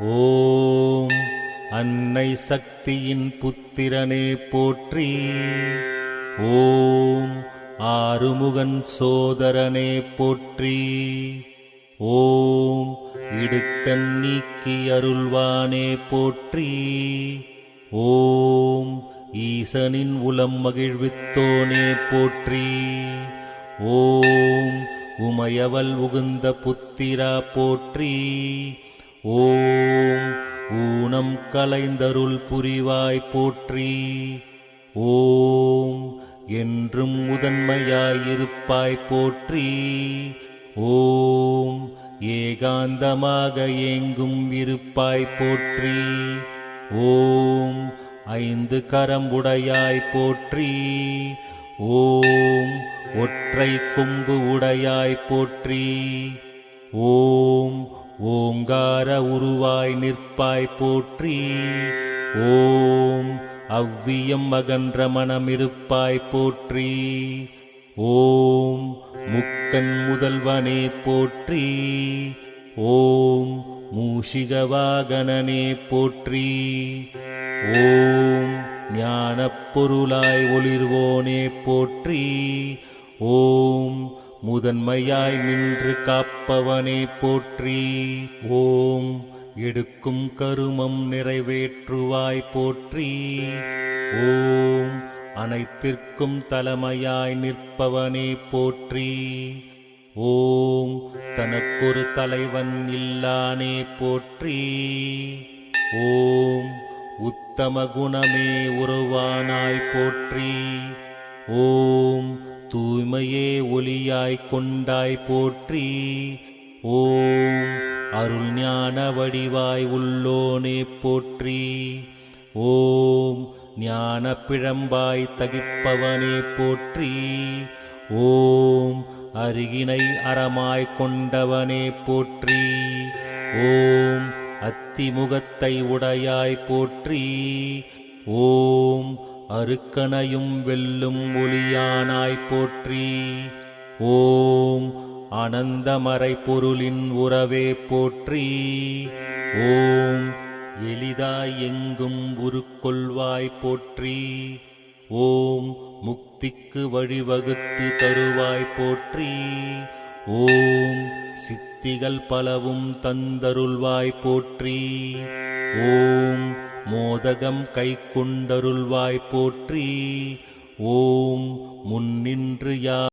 ஓம் அன்னை சக்தியின் புத்திரனே போற்றி. ஓம் ஆறுமுகன் சோதரனே போற்றி. ஓம் இடுக்கண் நீக்கி அருள்வானே போற்றி. ஓம் ஈசனின் உளம் மகிழ்வித்தோனே போற்றி. ஓம் உமையவள் உகுந்த புத்திரா போற்றி. ஓம் ஊனம் கலைந்தருள் புரிவாய் போற்றி. ஓம் என்றும் முதன்மையாயிருப்பாய் போற்றி. ஓம் ஏகாந்தமாக ஏங்கும் இருப்பாய் போற்றி. ஓம் ஐந்து கரம்புடையாய் போற்றி. ஓம் ஒற்றை கொம்பு உடையாய் போற்றி. ஓம் ஓங்கார உருவாய் நிற்பாய் போற்றி. ஓம் அவ்வியம் அகன்ற மனமிருப்பாய் போற்றி. ஓம் முக்கன் முதல்வனே போற்றி. ஓம் மூஷிகவாகனனே போற்றி. ஓம் ஞானப் பொருளாய் ஒளிர்வோனே போற்றி. ஓம் முதன்மையாய் நின்று காப்பவனே போற்றி. ஓம் எடுக்கும் கருமம் நிறைவேற்றுவாய் போற்றி. ஓம் அனைத்திற்கும் தலைமையாய் நிற்பவனே போற்றி. ஓம் தனக்கொரு தலைவன் இல்லானே போற்றி. ஓம் உத்தம குணமே உருவானாய் போற்றி. ஓம் தூய்மையே ஒளியாய் கொண்டாய் போற்றி. ஓம் அருள் ஞான வடிவாய் உள்ளோனே போற்றி. ஓம் ஞான பிழம்பாய் தகிப்பவனே போற்றி. ஓம் அருகினை அறமாய் கொண்டவனே போற்றி. ஓம் அத்திமுகத்தை உடையாய் போற்றி. ஓம் அருக்கனையும் வெல்லும் ஒளியானாய் போற்றி. ஓம் அனந்தமறை பொருளின் உறவே போற்றி. ஓம் எளிதாய் எங்கும் உருக்கொள்வாய் போற்றி. ஓம் முக்திக்கு வழிவகுத்து தருவாய் போற்றி. ஓம் சித்திகள் பலவும் தந்தருள்வாய் போற்றி. ஓம் மோதகம் கை கொண்டருள்வாய் போற்றி. ஓம் முன்னின்று யா